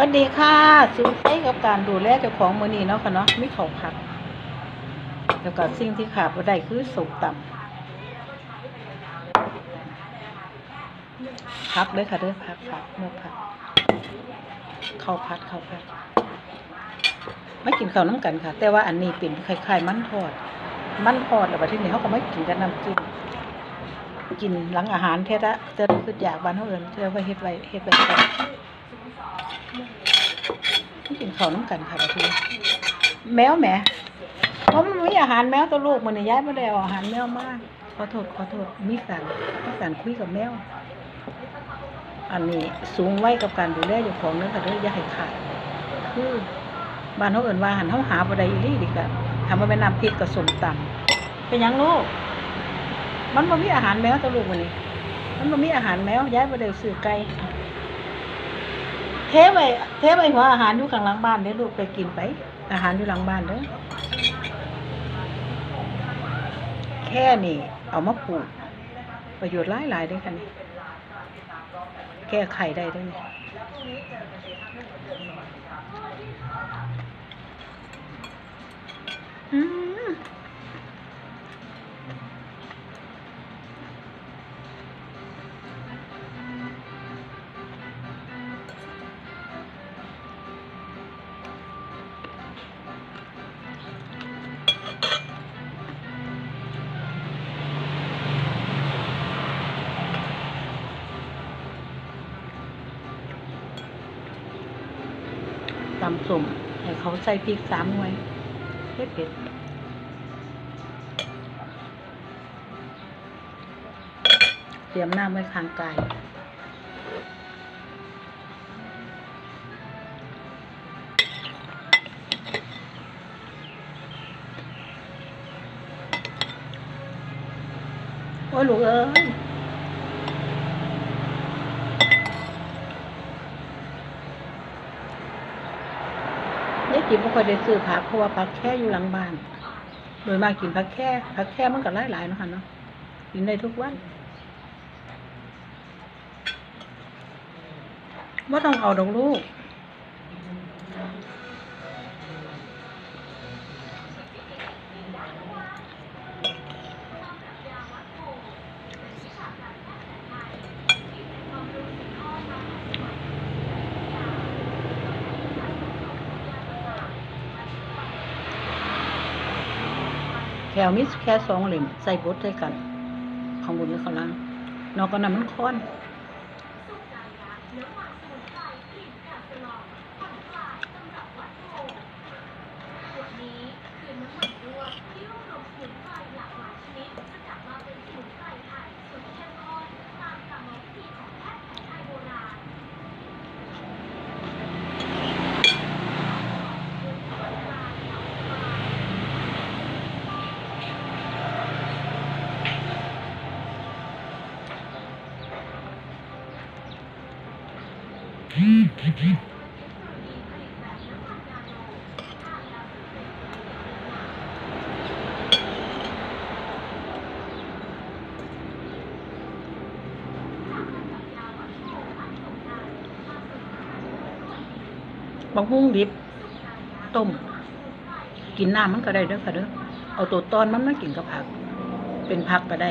วัสดีค่ะสูงไปกับการดูแลเจ้าของมือนี้เนาะค่ะเนาะมีเขาวผัดแล้วก็สิ่งที่ขาดบ่ได้คือสุกต่ำพักเลยค่ะเด้อพักพักเมื่อพักเข้าวผัดเข้าวผัดไม่กินข้าวน้ำกันค่ะ แต่ว่าอันนี้เป็นคล้ายๆมันทอด มันทอดแล้วบัดทีนี้เขาก็ไม่กินกับน้ำจิ้มกินหลังอาหารเท่าละจะคืออยากบ้านเขาเอิญเท่าไว้เฮ็ดไว้เฮ็ดไว้ก่อน กินข้าวน้ำกันค่ะพี่แมวแหมเพราะมันมีอาหารแมวตัวลูกมันนี่ย้ายมาแล้วอาหารแมวมากขอโทษขอโทษมีการมีการคุยกับแมวอันนี้สูงไว้กับการดูแลเจ้าของเนื้อค่ะด้ออย่าให้ขาดคือบ้านเขาเอิ้นว่าหันเขาหาบ่ไดอีหลีดิกะทำมาเป็นน้ำพริกกับสมตำเป็นยังลูกมันบ่มีอาหารแมวตัวลูกมันนี่มันบ่มีอาหารแมวย้ายบ่ได้ซื้อไก่ เทไว้เทไว้หัวอาหารอยู่ข้างหลังบ้านเด้อลูกไปกินไป อาหารอยู่หลังบ้านเด้อแค่นี่เอามาปลูก ประโยชน์หลายหลายๆเด้ค่ะนี่แก้ไขได้ด้วยอืมำส้มให้เขาใส่พริกสามหน่วยเผ็ดเผ็ดเตรียมน้ำไว้ข้างกายโอ้ยลูกเอ้ย ยายจิ๋มบ่ค่อยได้ซื้อผักเพราะว่าผักแค่อยู่หลังบ้าน โดยมากกินผักแค่ผักแค่มันก็หลายๆเนาะค่ะเนาะกินได้ทุกวันว่าต้องเอาดอกลูก ถวมีแค่สองเหล่มใส่บดใส่กัน ของบนหรือข้างล่างนอกก็นำนมันค้อน บางพุงดิบ ต้ม กินน้ำมันก็ได้เด้อค่ะเด้อเอาตัวตอนมันมากินกับผัก เป็นผักก็ได้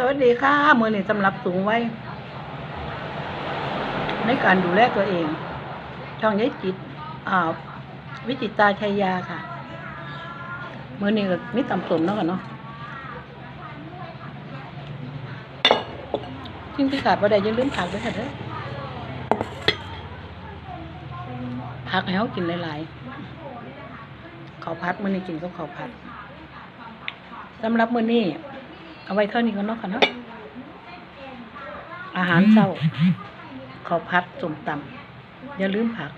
สวัสดีค่ะมือนี่สำหรับสูงไว้ ในการดูแลตัวเองช่องยายจิตวิจิตราชัยยาค่ะมื่อนี้ก็มีตำสมเนาะค่ะเนาะสิ่งที่ขาดบ่ได้อย่าลืมผักด้วยค่ะเด้อผักให้เขากินหลายๆข้าวผัดมื้อนี้กินกับข้าวผัดสำหรับมือนี้ เอาไว้เท่านี้ก่อนเนาะค่ะเนาะอาหารเช้าข้าวผัดส้มตำอย่าลืมผัก